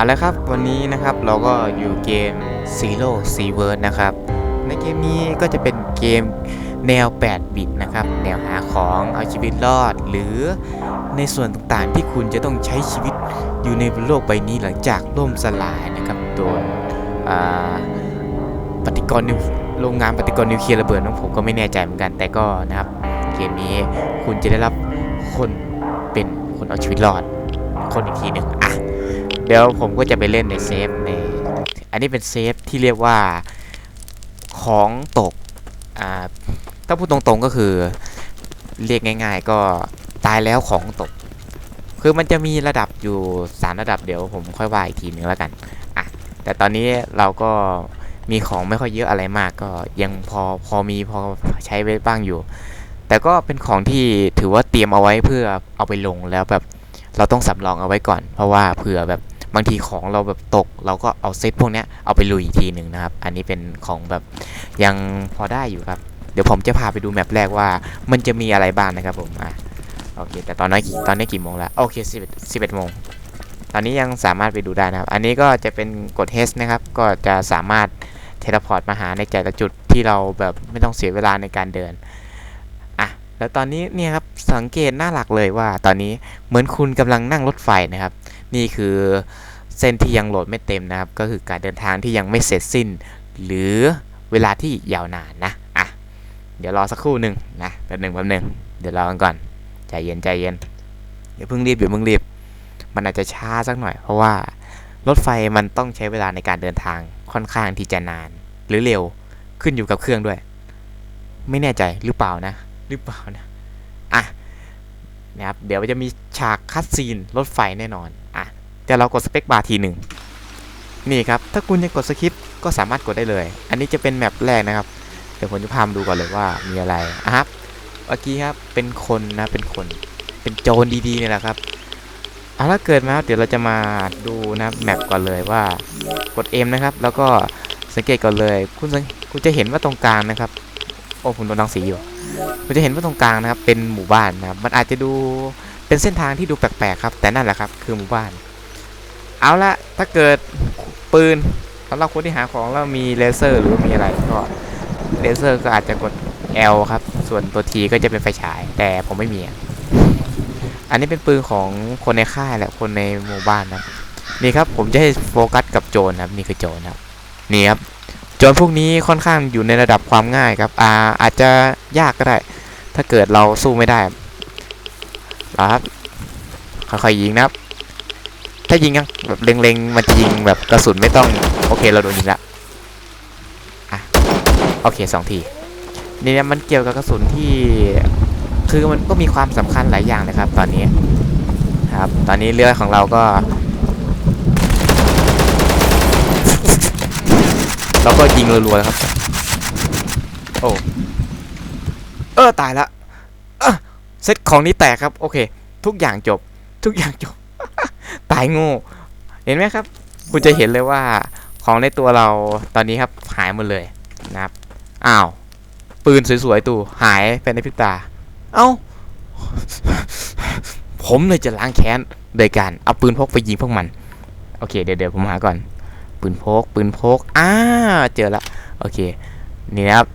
เอาละครับวันนี้นะครับเราก็อยู่เกม Zero s e a w o r นะครับในเกมนี้ก็จะเป็นเกมแนว 8 บิตนะครับ แนวหาของเอาชีวิตรอด หรือในส่วนต่างๆที่คุณจะต้องใช้ชีวิตอยู่ในโลกใบนี้หลังจากล่มสลายนะครับโดนอ่าปฏิกรณ์นิวโรงงานปฏิกรณ์นิวเคลียร์ระเบิดของผมก็ไม่แน่ใจเหมือนกันแต่ก็นะครับ เกมนี้คุณจะได้รับคนเป็นคนเอาชีวิตรอด คนอีกทีหนึ่งอะ เดี๋ยวผมก็จะไปเล่นในเซฟในอันนี้เป็นเซฟที่เรียกว่าของตกอ่าถ้าพูดตรงๆก็คือเรียกง่าย ๆ ก็ตายแล้วของตก คือมันจะมีระดับอยู่สามระดับเดี๋ยวผมค่อยว่าอีกทีหนึ่งแล้วกันอะแต่ตอนนี้เราก็มีของไม่ค่อยเยอะอะไรมากก็ยังพอพอมีพอใช้ไว้บ้างอยู่ แต่ก็เป็นของที่ถือว่าเตรียมเอาไว้เพื่อเอาไปลงแล้วแบบเราต้องสำรองเอาไว้ก่อน เพราะว่าเผื่อแบบ บางทีของเราแบบตกเราก็เอาเซตพวกนี้เอาไปลุยอีกทีหนึ่งนะครับ อันนี้เป็นของแบบยังพอได้อยู่ครับ เดี๋ยวผมจะพาไปดูแมปแรกว่า มันจะมีอะไรบ้างนะครับผมอะโอเค แต่ตอนนี้กี่ตอนนี้กี่โมงแล้วโอเค11 11โมงตอนนี้ยังสามารถไปดูได้นะครับ อันนี้ก็จะเป็นกด H นะครับ ก็จะสามารถเทเลพอร์ตมาหาในแต่ละจุดที่เราแบบไม่ต้องเสียเวลาในการเดินอะแล้วตอนนี้เนี่ยครับสังเกตหน้าหลักเลยว่า ตอนนี้เหมือนคุณกำลังนั่งรถไฟนะครับ นี่คือเส้นที่ยังโหลดไม่เต็มนะครับ ก็คือการเดินทางที่ยังไม่เสร็จสิ้น หรือเวลาที่ยาวนานนะอะเดี๋ยวรอสักครู่หนึ่งนะแป๊บหนึ่งแป๊บหนึ่งเดี๋ยวรอกันก่อนใจเย็นใจเย็นอย่าเพิ่งรีบอย่าเพิ่งรีบ มันอาจจะช้าสักหน่อย เพราะว่ารถไฟมันต้องใช้เวลาในการเดินทางค่อนข้างที่จะนาน หรือเร็วขึ้นอยู่กับเครื่องด้วย ไม่แน่ใจหรือเปล่านะ หรือเปล่านะอะ นะครับเดี๋ยวจะมีฉากคัดซีนรถไฟแน่นอนอะแต่เรากดสเปคบาร์ทีหนึ่งนี่ครับถ้าคุณยังกดสคริปต์ก็สามารถกดได้เลย อันนี้จะเป็นแมปแรกนะครับ เดี๋ยวผมจะพามาดูก่อนเลยว่ามีอะไรอะครับเมื่อกี้ครับเป็นคนนะเป็นคนเป็นโจรดีๆเนี่ยแหละครับเอาละเกิดมาครับเดี๋ยวเราจะมาดูนะแมปก่อนเลยว่ากด M นะครับ แล้วก็สังเกตก่อนเลย คุณคุณจะเห็นว่าตรงกลางนะครับ โอ้ผมโดนรังสีอยู่คุณจะเห็นว่าตรงกลางนะครับ เป็นหมู่บ้านนะครับมันอาจจะดูเป็นเส้นทางที่ดูแปลกๆครับ แต่นั่นแหละครับ คือหมู่บ้าน เอาละถ้าเกิดปืนสำหรับคนที่หาของแล้วมีเลเซอร์หรือมีอะไรก็เลเซอร์ก็อาจจะกด L ครับ ส่วนตัว T ก็จะเป็นไฟฉาย แต่ผมไม่มีอันนี้เป็นปืนของคนในค่ายแหละคนในหมู่บ้านนะนี่ครับผมจะให้โฟกัสกับโจรนะครับนี่คือโจรนะครับนี่ครับ จรพวกนี้ค่อนข้างอยู่ในระดับความง่ายครับอาอาจจะยากก็ได้ ถ้าเกิดเราสู้ไม่ได้เอาครับค่อยๆยิงนะครับ ถ้ายิงยังแบบเล็งๆมันจะยิงแบบกระสุนไม่ต้องโอเคเราโดนยิงละอะโอเคสองทีนี่นมันเกี่ยวกับกระสุนที่คือมันก็มีความสำคัญหลายอย่างนะครับ ตอนนี้ครับ ตอนนี้เรือของเราก็ เราก็ยิงรัวๆแล้วครับ โอ้เออตายละเออเซตของนี้แตกครับ โอเค ทุกอย่างจบ ทุกอย่างจบ ตายโง่เห็นไหมครับ คุณจะเห็นเลยว่าของในตัวเราตอนนี้ครับหายหมดเลยนะครับอ้าวปืนสวยๆตูหายไปในพริบตา เอ้า ผมเลยจะล้างแค้นโดยการเอาปืนพกไปยิงพวกมัน โอเค เดี๋ยวเดี๋ยวผมหาก่อน ปืนพกปืนพกอ่าเจอละโอเคนี่นะครับ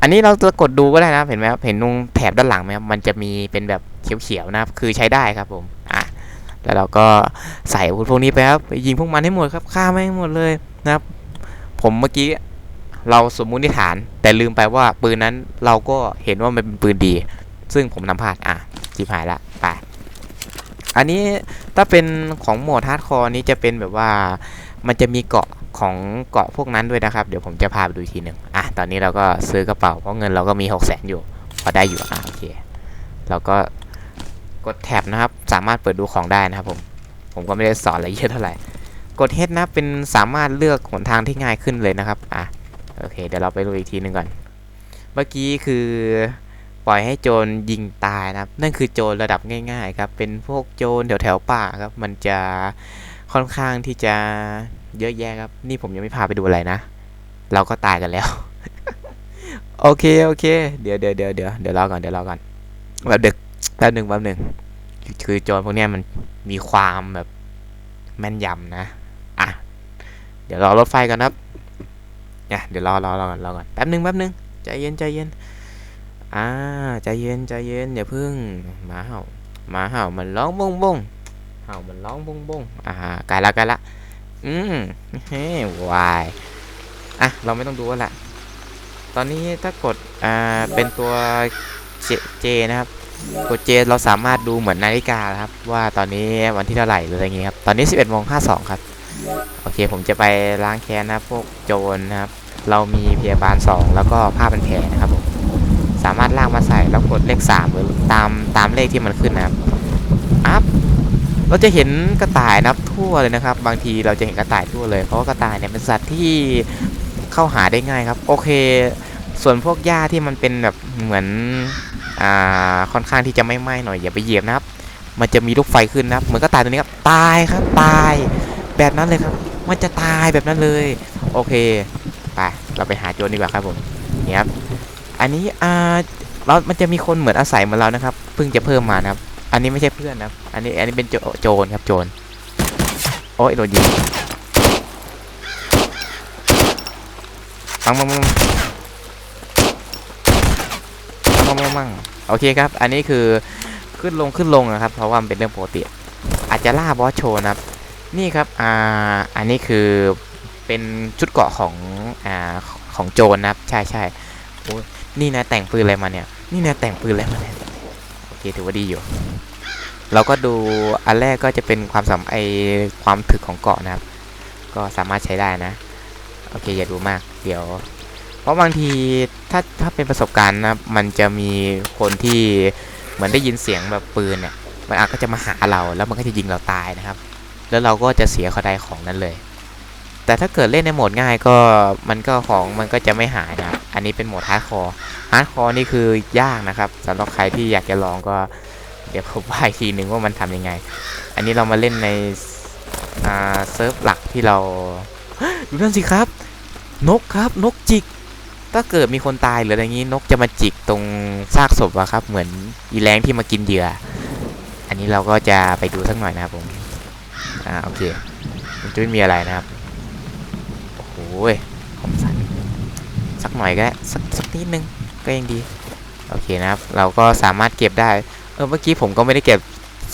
อันนี้เราจะกดดูก็ได้นะเห็นไหมครับเห็นตรงแถบด้านหลังไหมครับมันจะมีเป็นแบบเขียวๆนะครับคือใช้ได้ครับผมอะแล้วเราก็ใส่อาวุธพวกนี้ไปครับไปยิงพวกมันให้หมดครับฆ่าไม่ให้หมดเลยนะครับ ผมเมื่อกี้เราสมมุติฐาน แต่ลืมไปว่าปืนนั้นเราก็เห็นว่ามันเป็นปืนดี ซึ่งผมนำพลาดอะจิบหายละไปอันนี้ถ้าเป็นของโหมดฮาร์ดคอร์นี้จะเป็นแบบว่า มันจะมีเกาะของเกาะพวกนั้นด้วยนะครับ เดี๋ยวผมจะพาไปดูทีหนึ่งอะตอนนี้เราก็ซื้อกระเป๋าเพราะเงินเราก็มี6 0แสนอยู่ พอได้อยู่อะโอเคเราก็กดแท็บนะครับ สามารถเปิดดูของได้นะครับผมผมก็ไม่ได้สอนอะไรเยอะเท่าไหร่กด H นะเป็นสามารถเลือกหนทางที่ง่ายขึ้นเลยนะครับอะโอเคเดี๋ยวเราไปดูอีกทีหนึ่งก่อน เมื่อกี้คือปล่อยให้โจรยิงตายนะครับ นั่นคือโจรระดับง่าย ๆ ครับ เป็นพวกโจรแถวๆป่าครับ มันจะ ค่อนข้างที่จะเยอะแยะครับ นี่ผมยังไม่พาไปดูอะไรนะ เราก็ตายกันแล้ว โอเคโอเค เดี๋ยวเดี๋ยวเดี๋ยวเดี๋ยวเดี๋ยวรอก่อนเดี๋ยวรอก่อนแบบดึกแป๊บหนึ่งแป๊บหนึ่งคือโจรพวกเนี้ยมันมีความแบบแม่นยำนะ อะ เดี๋ยวรอรถไฟก่อนครับเนี่ยเดี๋ยวรอรอรอก่อนรอก่อนแป๊บหนึ่งแป๊บหนึ่งใจเย็นใจเย็น อ่าใจเย็นใจเย็นอย่าพึ่งหมาเห่าหมาเห่ามันร้องบงบง เห่ามันร้องบงบงอ่าไกลละไกลละอืมเฮ้วายอะเราไม่ต้องดูแล้วละตอนนี้ถ้ากดอ่าเป็นตัวเจเจนะครับกดเจเราสามารถดูเหมือนนาฬิกาครับ ว่าตอนนี้วันที่เท่าไหร่หรืออะไรเงี้ยครับตอนนี้ 11โมง52 ครับ โอเคผมจะไปล้างแค้นนะพวกโจรนะครับ เรามีพยาบาล 2 แล้วก็ผ้าพันแผลนะครับผมสามารถลากมาใส่แล้วกดเลข 3 หรือตามตามเลขที่มันขึ้นนะครับอัพ เราจะเห็นกระต่ายนับทั่วเลยนะครับ บางทีเราจะเห็นกระต่ายทั่วเลย เพราะว่ากระต่ายเนี่ยเป็นสัตว์ที่เข้าหาได้ง่ายครับ โอเค ส่วนพวกหญ้าที่มันเป็นแบบเหมือนอ่าค่อนข้างที่จะไม่ไหม้หน่อยอย่าไปเหยียบนะครับ มันจะมีลูกไฟขึ้นนะครับเหมือนก็ตายตัวนี้ครับตายครับตาย แบบนั้นเลยครับ มันจะตายแบบนั้นเลย โอเคไปเราไปหาโจรดีกว่าครับผมนี่ครับอันนี้อ่าเรามันจะมีคนเหมือนอาศัยเหมือนเรานะครับเพิ่งจะเพิ่มมานะครับ อันนี้ไม่ใช่เพื่อนนะครับอันนี้อันนี้เป็นโจโจรครับโจรโอ้ยโดนยิงปังปังปังมั่งมั่งมั่งโอเคครับ อันนี้คือขึ้นลงขึ้นลงนะครับ เพราะว่ามันเป็นเรื่องปกติอาจจะล่าบอสโชว์นะครับ นี่ครับอ่าอันนี้คือเป็นชุดเกาะของอ่าของโจรนะครับ ใช่ใช่โอ้ยนี่นะแต่งปืนอะไรมาเนี่ย นี่นะแต่งปืนอะไรมาเนี่ย ถือว่าดีอยู่ เราก็ดูอันแรกก็จะเป็นความสามไอความถึกของเกาะนะครับ ก็สามารถใช้ได้นะ โอเคอย่าดูมากเดี๋ยว เพราะบางทีถ้าถ้าเป็นประสบการณ์นะมันจะมีคนที่เหมือนได้ยินเสียงแบบปืนเนี่ยมันอาจก็จะมาหาเราแล้วมันก็จะยิงเราตายนะครับ แล้วเราก็จะเสียเขาได้ของนั้นเลย แต่ถ้าเกิดเล่นในโหมดง่ายก็มันก็ของมันก็จะไม่หายนะครับ อันนี้เป็นโหมดฮาร์ดคอร์ฮาร์ดคอร์นี่คือยากนะครับสำหรับใครที่อยากจะลองก็เดี๋ยวผมว่าอีกทีหนึ่งว่ามันทำยังไง อันนี้เรามาเล่นในเซิร์ฟหลักที่เราดูนั่นสิครับ นกครับนกจิก ถ้าเกิดมีคนตายหรืออะไรงี้นกจะมาจิกตรงซากศพอะครับ เหมือนอีแรงที่มากินเหยื่อ อันนี้เราก็จะไปดูสักหน่อยนะครับผมอ่าโอเคมันจะไม่มีอะไรนะครับโอ้ย สักหน่อยก็ได้สักสักนิดนึงก็ยังดีโอเคนะครับ เราก็สามารถเก็บได้เออเมื่อกี้ผมก็ไม่ได้เก็บ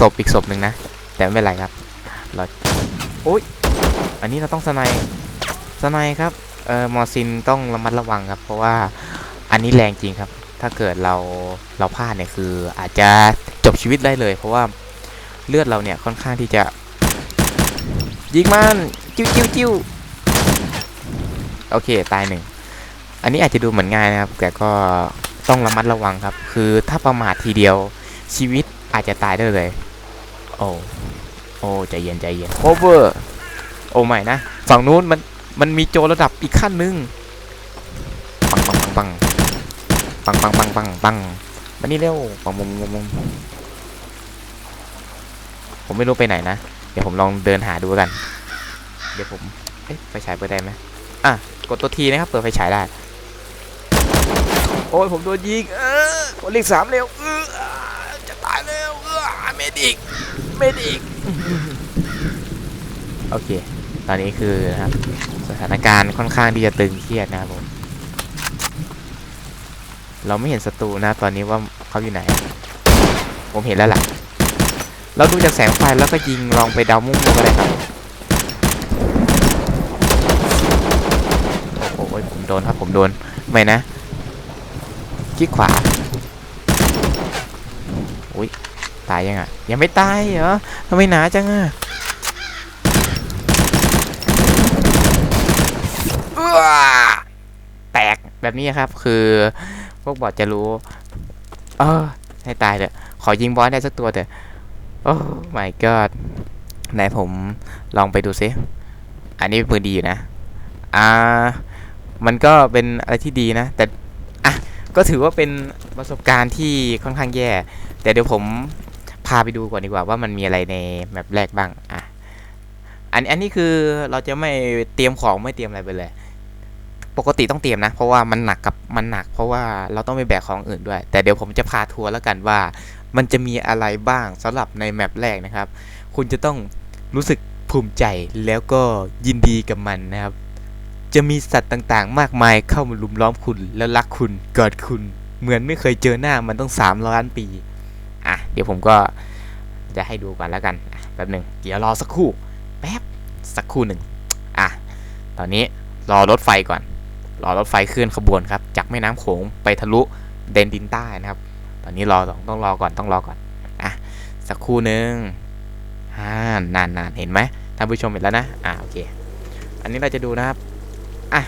ศพอีกศพหนึ่งนะ แต่ไม่เป็นไรครับเราโอ้ยอันนี้เราต้องสไนสไนครับเออมอซินต้องระมัดระวังครับ เพราะว่าอันนี้แรงจริงครับ ถ้าเกิดเราเราพลาดเนี่ยคืออาจจะจบชีวิตได้เลย เพราะว่าเลือดเราเนี่ยค่อนข้างที่จะยิงมันจิ้วจิ้วจิ้วโอเค ตายหนึ่ง อันนี้อาจจะดูเหมือนง่ายนะครับ แต่ก็ต้องระมัดระวังครับ คือถ้าประมาททีเดียวชีวิตอาจจะตายได้เลย โอ้โอ้ใจเย็นใจเย็นโอเวอร์โอ้ไม่นะฝั่งนู้นมันมันมีโจรระดับอีกขั้นหนึ่งปังปังปังปังปังปังปังปังมานี่เร็วปังปังปังปังผมไม่รู้ไปไหนนะ เดี๋ยวผมลองเดินหาดูกัน เดี๋ยวผมเอ๊ะไฟฉายเปิดได้ไหมอะกดตัวทีนะครับ เปิดไฟฉายได้โอ้ยผมโดนยิงเออกดเลขสามเร็วเออจะตายเร็วเออเมดิกเมดิกโอเค ตอนนี้คือนะครับสถานการณ์ค่อนข้างที่จะตึงเครียดนะครับผม เราไม่เห็นศัตรูนะ ตอนนี้ว่าเขาอยู่ไหน ผมเห็นแล้วล่ะ เราดูจากแสงไฟแล้วก็ยิงลองไปเดามุ่งก็ได้ครับ โอ้โหผมโดนครับผมโดน ไม่นะ คลิกขวาอุ้ยตายยังอะ ยังไม่ตายเหรอทำไมหนาจังอะแตกแบบนี้ครับ คือพวกบอทจะรู้ เออให้ตายเถอะขอยิงบอสได้สักตัวเถอะโอ้ my god ไหนผมลองไปดูซิอันนี้เป็นปืนดีอยู่นะ อ่า มันก็เป็นอะไรที่ดีนะ แต่ ก็ถือว่าเป็นประสบการณ์ที่ค่อนข้างแย่ แต่เดี๋ยวผมพาไปดูก่อนดีกว่าว่ามันมีอะไรในแมปแรกบ้างอะอันอันนี้คือเราจะไม่เตรียมของไม่เตรียมอะไรไปเลย ปกติต้องเตรียมนะ เพราะว่ามันหนักกับมันหนัก เพราะว่าเราต้องไปแบกของอื่นด้วย แต่เดี๋ยวผมจะพาทัวร์แล้วกันว่า มันจะมีอะไรบ้างสำหรับในแมปแรกนะครับ คุณจะต้องรู้สึกภูมิใจแล้วก็ยินดีกับมันนะครับ จะมีสัตว์ต่างๆ มากมายเข้ามาลุมล้อมคุณแล้วรักคุณเกอดคุณ เหมือนไม่เคยเจอหน้ามันต้อง3ล้านปี อะ เดี๋ยวผมก็จะให้ดูก่อนแล้วกันแป๊บหนึ่งเดี๋ยวรอสักครู่ แป๊บสักครู่หนึ่งอะ ตอนนี้รอรถไฟก่อน รอรถไฟเคลื่อนขบวนครับ จากแม่น้ำโขงไปทะลุเดนดินใต้นะครับ ตอนนี้รอต้องต้องรอก่อนต้องรอก่อน อะ สักครู่หนึ่งอ่านานนานๆเห็นไหมท่านผู้ชมเห็นแล้วนะ อะโอเค อันนี้เราจะดูนะครับ อะ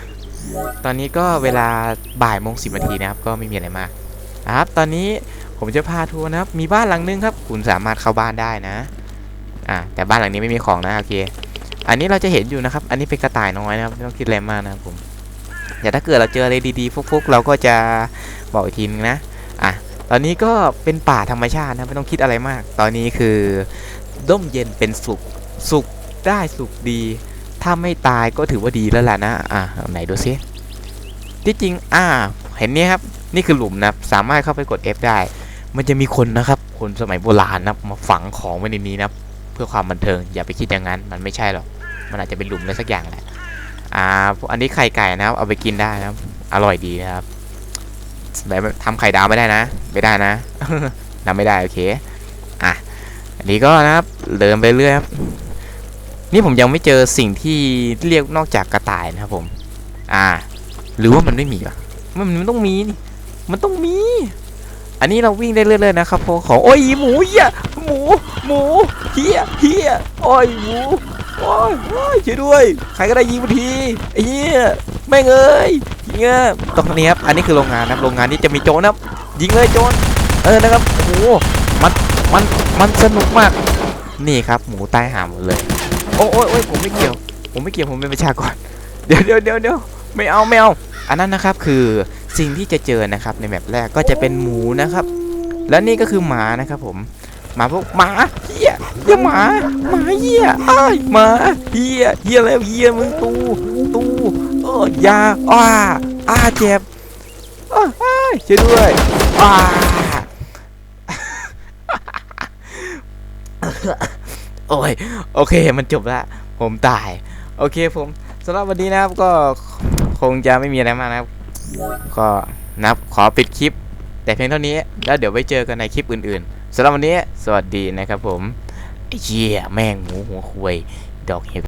ตอนนี้ก็เวลาบ่ายโมงสิบนาทีนะครับ ก็ไม่มีอะไรมากนะครับ ตอนนี้ผมจะพาทัวร์นะครับ มีบ้านหลังนึงครับ คุณสามารถเข้าบ้านได้นะ อะ แต่บ้านหลังนี้ไม่มีของนะ โอเค อันนี้เราจะเห็นอยู่นะครับ อันนี้เป็นกระต่ายน้อยนะครับ ไม่ต้องคิดอะไรมากนะครับผม แต่ถ้าเกิดเราเจออะไรดีๆฟุกๆ เราก็จะบอกอีกทีนึงนะ อะ ตอนนี้ก็เป็นป่าธรรมชาตินะ ไม่ต้องคิดอะไรมาก ตอนนี้คือร่มเย็นเป็นสุข สุขได้สุขดี ถ้าไม่ตายก็ถือว่าดีแล้วล่ะนะ อะไหนดูซิที่จริง อ่า เห็นนี้ครับ นี่คือหลุมนะครับสามารถเข้าไปกด F ได้ มันจะมีคนนะครับ คนสมัยโบราณนะมาฝังของไว้ในนี้นะ เพื่อความบันเทิง อย่าไปคิดอย่างนั้น มันไม่ใช่หรอก มันอาจจะเป็นหลุมอะไรสักอย่างแหละ อ่า อันนี้ไข่ไก่นะครับ เอาไปกินได้นะครับ อร่อยดีนะครับแบบทำไข่ดาวไม่ได้นะ ไม่ได้นะทำไม่ได้ โอเค อะ อันนี้ก็นะครับ เดินไปเรื่อยครับ นี่ผมยังไม่เจอสิ่งที่เรียกนอกจากกระต่ายนะครับผม อ่า หรือว่ามันไม่มีวะมันมันต้องมีนี่มันต้องมี อันนี้เราวิ่งได้เรื่อยๆนะครับพราะของโอ้ยหมูเหี้ยหมูหมูเฮียเฮียโอ้ยหมูโอ้ยโอ้ยช่วยด้วย ใครก็ได้ยิงมาทีไอ้เหี้ยแม่งเอ้ยยิงอะตรงนี้ครับอันนี้คือโรงงานนะโรงงานนี้จะมีโจรนะครับยิงเลยโจรเออนะครับโอ้โหมันมันมันสนุกมาก นี่ครับ หมูตายหาหมดเลย โอ้ยโอ้ยโอ้ยผมไม่เกี่ยว ผมไม่เกี่ยวผมเป็นประชากรเดี๋ยวเดี๋ยวเดี๋ยวเดี๋ยวไม่เอาไม่เอาอันนั้นนะครับคือสิ่งที่จะเจอนะครับในแมปแรกก็จะเป็นหมูนะครับ และนี่ก็คือหมานะครับผมหมาพวกหมาเฮียเฮียหมาหมาเฮียอ้ายหมาเฮียเฮียแล้วเฮียมึงตูตูเออยาอ้าอ้าเจ็บอ้าช่วยด้วยอ้า โอ้ยโอเคมันจบละผมตาย โอเคผมสำหรับวันนี้นะครับก็คงจะไม่มีอะไรมากนะครับ ก็นะครับขอปิดคลิป แต่เพียงเท่านี้แล้วเดี๋ยวไว้เจอกันในคลิปอื่นๆสำหรับวันนี้สวัสดีนะครับผมเยี่ยแม่งหมูหัวควยดอกเห็บ